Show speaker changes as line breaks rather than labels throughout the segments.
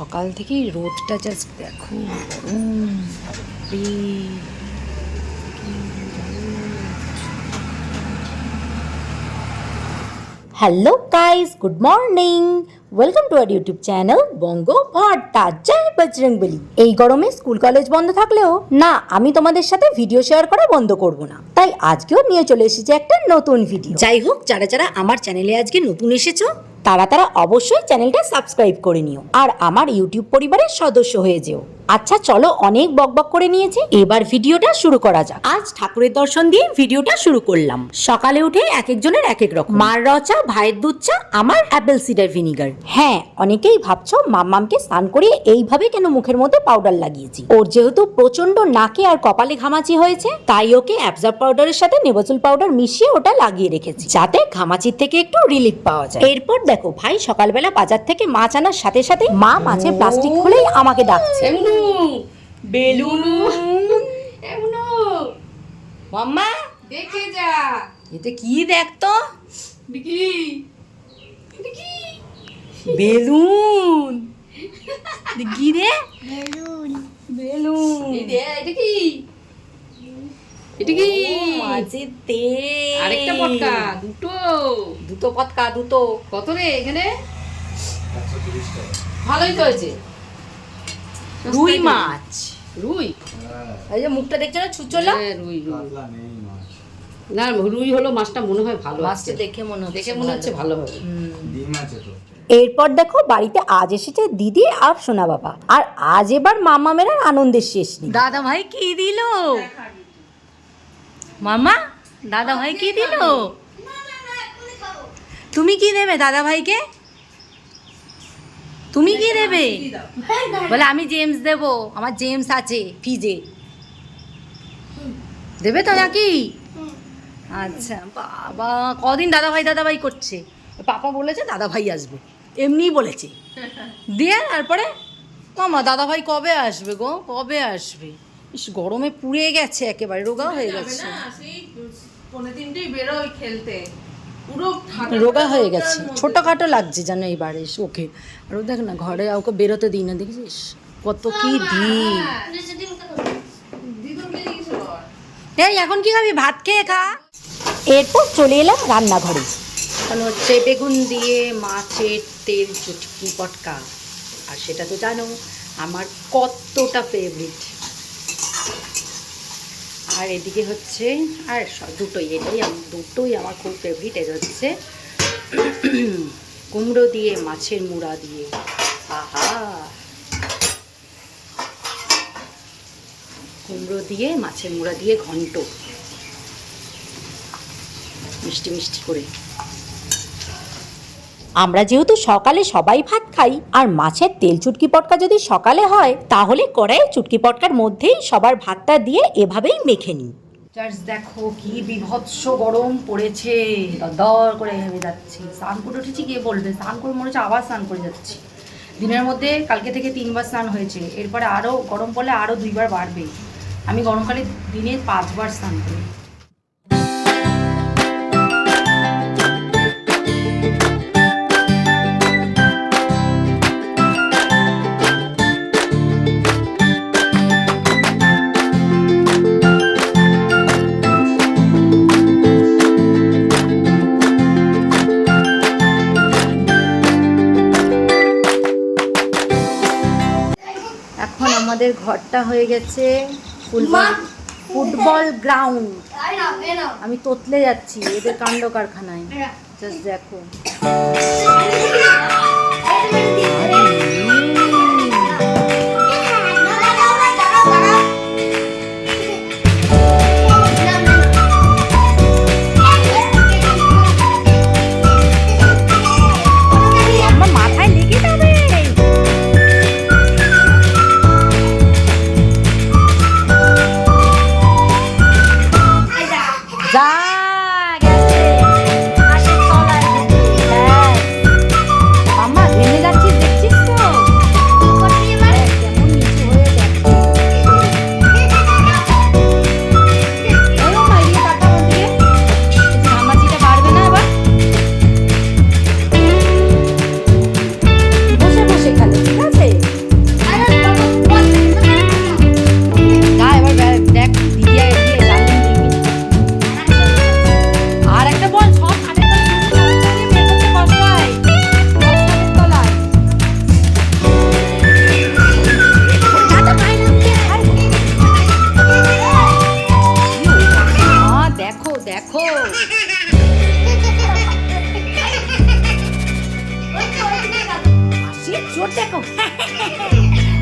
সকাল থেকেই রোদটা জাস্ট দেখো
hello guys good morning welcome to our YouTube channel Banga Bharta জয় বজরংবলী এই গরমে স্কুল কলেজ বন্ধ থাকলেও, না, আমি তোমাদের সাথে ভিডিও শেয়ার করা বন্ধ করব না। তাই আজকেও নিয়ে চলে এসেছি একটা নতুন ভিডিও যাই হোক, যারা যারা আমার চ্যানেলে আজকে নতুন এসেছ তারা তারা অবশ্যই চ্যানেলটা সাবস্ক্রাইব করে নিও। আর আমার ইউটিউব পরিবারের সদস্য হয়ে যেও। আচ্ছা চলো অনেক বকবক করে নিয়েছি। এবার ভিডিওটা শুরু করা যাক। আজ ঠাকুরের দর্শন দিয়ে ভিডিওটা শুরু করলাম। সকালে উঠে এক একজনের এক এক রকম। মার রচা, ভাইয়ের দুধ চা, আমার অ্যাপেল সিডার ভিনিগার। হ্যাঁ অনেকেই ভাবছ মাম্মামকে স্নান করিয়ে এইভাবে কেন মুখের মধ্যে পাউডার লাগিয়েছি? ওর যেহেতু প্রচণ্ড নাকে আর কপালে ঘামাচি হয়েছে, তাই ওকে অ্যাবজর্ব পাউডারের সাথে নেবাসল পাউডার মিশিয়ে ওটা লাগিয়ে রেখেছি, যাতে ঘামাচির থেকে একটু রিলিফ পাওয়া যায়। এরপর দেখো ভাই সকালবেলা বাজার থেকে মাছ আনার সাথে সাথে মা মাছের প্লাস্টিক খুলেই আমাকে ডাকছে।
বেলুনু এমনু। মাম্মা
দেখে যা।
এতে কি দেখতো
দেখি
বেলুন। কি রে? বেলুন।
এই দে এটা কি? এটা কি? আরেকটা পটকা দুটো।
দুটো পটকা দুটো।
কত রে এখানে? ভালোই তো হয়েছে।
রুই মাছ।
রুই?
এই যে মুখটা দেখছ না ছুচলা?
হ্যাঁ, রুই রুই। না রুই হলো মাছটা মনে হয় ভালো
মাছটা দেখে মনে হচ্ছে
দেখে মনে হচ্ছে ভালো হবে।
ডিম আছে তো।
এরপর দেখো বাড়িতে আজ এসেছে দিদি আর সোনা বাবা। আর আজ এবার মামা মেরার আনন্দের শেষ নেই
দাদা ভাই কি দিল? মামা দাদা ভাই কি দিল? তুমি কি দেবে দাদা ভাইকে তুমি কি দেবে? বলে, আমি জেমস দেব, আমার জেমস আছে ফিজে দেবে তো নাকি? আচ্ছা বাবা, কদিন দাদা ভাই দাদা ভাই করছে? পাপা বলেছে দাদা ভাই আসবে, এমনিই বলেছে। দিয়ে তারপরে, মামা দাদা ভাই কবে আসবে গো? কবে আসবে? ইস গরমে পুড়ে গেছে একেবারে রোগা হয়ে গেছে।
পনেরো দিনটাই বেরোয় খেলতে। পুরো
রোগা হয়ে গেছে। ছোটখাটো লাগছে যেন এইবারে ওকে। আর ও দেখ না ঘরে ওকে বেরোতে দিই না দেখেছিস কত কি দিই। এই এখন কি খাবি? ভাত খেয়ে খা।
এরপর চলে এলাম রান্নাঘরে।
এখন হচ্ছে বেগুন দিয়ে মাছের তেল চুটকি পটকা। আর সেটা তো জানো আমার কতটা ফেভারিট আর এদিকে হচ্ছে, আর দুটোই, এটাই আমার দুটোই আমার খুব ফেভারিট এটা হচ্ছে কুমড়ো দিয়ে, মাছের মুড়া দিয়ে। আহা! কুমড়ো দিয়ে, মাছের মুড়া দিয়ে ঘন্ট। মিষ্টি মিষ্টি করে।
আমরা যেহেতু সকালে সবাই ভাত খাই, আর মাছের তেল চুটকি পটকা যদি সকালে হয়, তাহলে কড়াইয়ে চুটকি পটকার মধ্যেই সবার ভাতটা দিয়ে এভাবেই মেখে নিই।
জাস্ট দেখো কি বিভৎস গরম পড়েছে। দর করে ঘেমে যাচ্ছি। স্নান করে উঠেছি গিয়ে বলবে? স্নান করে মনে হচ্ছে আবার স্নান করে যাচ্ছি। দিনের মধ্যে কালকে থেকে তিনবার স্নান হয়েছে। এরপরে আরও গরম পড়লে আরও দুইবার বাড়বে। আমি গরমকালে দিনে পাঁচবার স্নান করি। আমাদের ঘরটা হয়ে গেছে ফুটবল ফুটবল গ্রাউন্ড আমি তোতলে যাচ্ছি এদের কাণ্ড কারখানায়। জাস্ট দেখো।
যা হয়ে
গেছে।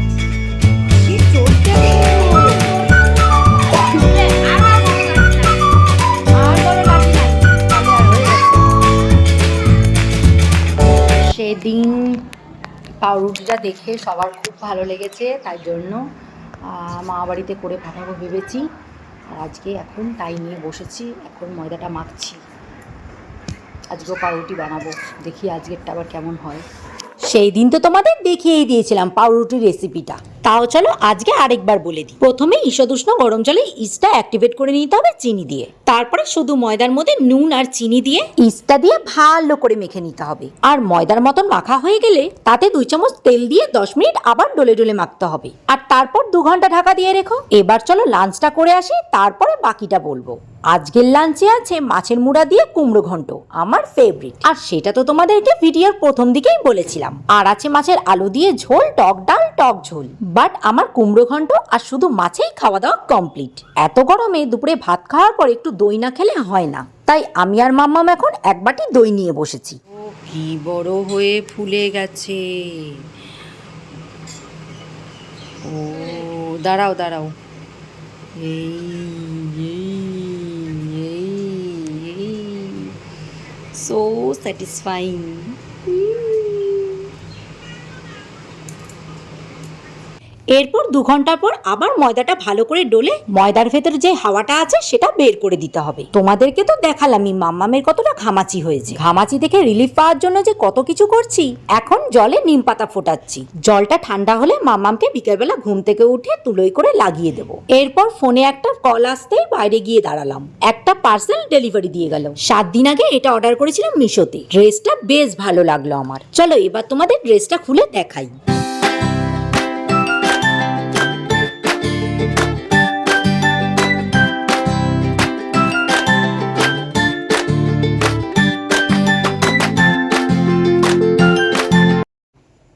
সেদিন পাউরুটিটা দেখে সবার খুব ভালো লেগেছে, তাই জন্য মা বাড়িতে করে পাঠাবো ভেবেছি। আর আজকে এখন তাই নিয়ে বসেছি, এখন ময়দাটা মাখছি। আজকেও পাউরুটি বানাবো, দেখি আজকেরটা আবার কেমন হয়।
সেই দিন তো তোমাদের দেখিয়েই দিয়েছিলাম পাউরুটির রেসিপিটা তাও চলো আজকে আরেকবার বলে দিই। প্রথমে ঈষদুষ্ণ গরম জলে ইস্টটা অ্যাক্টিভেট করে নিতে হবে চিনি দিয়ে। তারপরে শুধু ময়দার মধ্যে নুন আর চিনি দিয়ে ইস্টটা দিয়ে ভালো করে মেখে নিতে হবে। আর ময়দার মতন মাখা হয়ে গেলে তাতে দুই চামচ তেল দিয়ে দশ মিনিট আবার ডলে ডলে মাখতে হবে। আর তারপর দু ঘণ্টা ঢাকা দিয়ে রেখো। এবার চলো লাঞ্চটা করে আসি, তারপরে বাকিটা বলব। আজকের লাঞ্চে আছে মাছের মুড়া দিয়ে কুমড়ো ঘন্ট, আমার ফেভারিট আর সেটা তো তোমাদেরকে ভিডিওর প্রথম দিকেই বলেছিলাম। আর আছে মাছের আলু দিয়ে ঝোল, টক ডাল, টক ঝোল। বাট আমার কুমড়ো ঘন্ট আর শুধু মাছেই খাওয়া দাওয়া কমপ্লিট এত গরমে দুপুরে ভাত খাওয়ার পর একটু দই না খেলে হয় না। তাই আমি আর মাম্মাম এখন এক বাটি দই নিয়ে বসেছি।
কি বড় হয়ে ফুলে গেছে। ও, দাঁড়াও দাঁড়াও। এই so satisfying.
এরপর দু ঘণ্টা পর আবার ময়দাটা ভালো করে ডলে ময়দার ভেতরে যে হাওয়াটা আছে সেটা বের করে দিতে হবে। তোমাদেরকে তো দেখালামই, মাম্মামের কতটা ঘামাচি হয়েছে। ঘামাচি থেকে রিলিফ পাওয়ার জন্য যে কত কিছু করছি, এখন জলে নিম পাতা ফোটাচ্ছি। জলটা ঠান্ডা হলে মাম্মামকে বিকেলবেলা ঘুম থেকে উঠে তুলোই করে লাগিয়ে দেবো। এরপর ফোনে একটা কল আসতেই বাইরে গিয়ে দাঁড়ালাম। একটা পার্সেল ডেলিভারি দিয়ে গেল। সাত দিন আগে এটা অর্ডার করেছিলাম মিশোতে। ড্রেসটা বেশ ভালো লাগল আমার। চলো এবার তোমাদের ড্রেসটা খুলে দেখাই।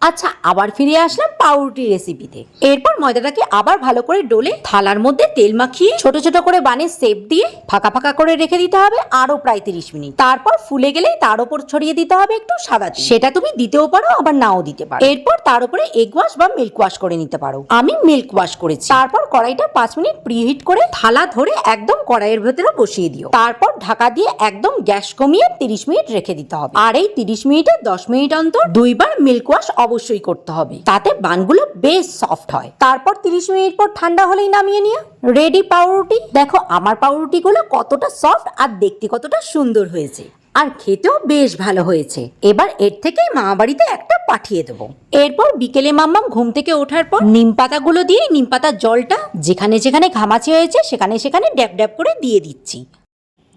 আচ্ছা আবার ফিরে আসলাম? পাউরুটি রেসিপিতে এরপর ময়দাটাকে আবার ভালো করে ডলে থালার মধ্যে তেল মাখিয়ে ছোট ছোট করে বানের সেপ দিয়ে ফাঁকা ফাঁকা করে রেখে দিতে হবে আরও প্রায় তিরিশ মিনিট। তারপর ফুলে গেলে তার উপর ছড়িয়ে দিতে হবে একটু সাদা সেটা তুমি দিতেও পারো, আবার নাও দিতে পারো। এরপর তার উপরে এগ ওয়াশ বা মিল্ক ওয়াশ করে নিতে পারো। আমি মিল্ক ওয়াশ করেছি। তারপর কড়াইটা পাঁচ মিনিট প্রিহিট করে থালা ধরে একদম কড়াইয়ের ভেতরে বসিয়ে দিও। তারপর ঢাকা দিয়ে একদম গ্যাস কমিয়ে তিরিশ মিনিট রেখে দিতে হবে। আর এই তিরিশ মিনিটে দশ মিনিট অন্তর দুইবার মিল্ক ওয়াশ অবশ্যই করতে হবে। তাতে বানগুলো বেশ সফট হয়। তারপর তিরিশ মিনিট পর ঠান্ডা হলেই নামিয়ে নিও। রেডি পাউরুটি? দেখো, আমার পাউরুটিগুলো কতটা সফট আর দেখতে কতটা সুন্দর হয়েছে। আর খেতেও বেশ ভালো হয়েছে। এবার এর থেকেই মা বাড়িতে একটা পাঠিয়ে দেবো। এরপর বিকেলে মাম্মাম ঘুম থেকে ওঠার পর নিম পাতাগুলো দিয়ে নিম পাতার জলটা যেখানে যেখানে ঘামাচি হয়েছে, সেখানে সেখানে ড্যাব ড্যাব করে দিয়ে দিচ্ছি।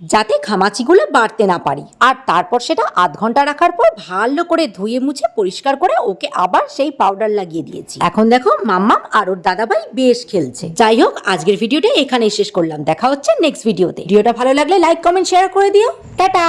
যাতে খামাচিগুলো বাড়তে না পারি। আর তারপর সেটা আধ ঘণ্টা রাখার পর ভালো করে ধুয়ে মুছে পরিষ্কার করে ওকে আবার সেই পাউডার লাগিয়ে দিয়েছি। এখন দেখো মাম্মা আর ওর দাদাভাই বেশ খেলছে। যাই হোক, আজকের ভিডিওটা এখানেই শেষ করলাম। দেখা হচ্ছে নেক্সট ভিডিওতে ভিডিওটা ভালো লাগলে লাইক কমেন্ট শেয়ার করে দিও। টাটা!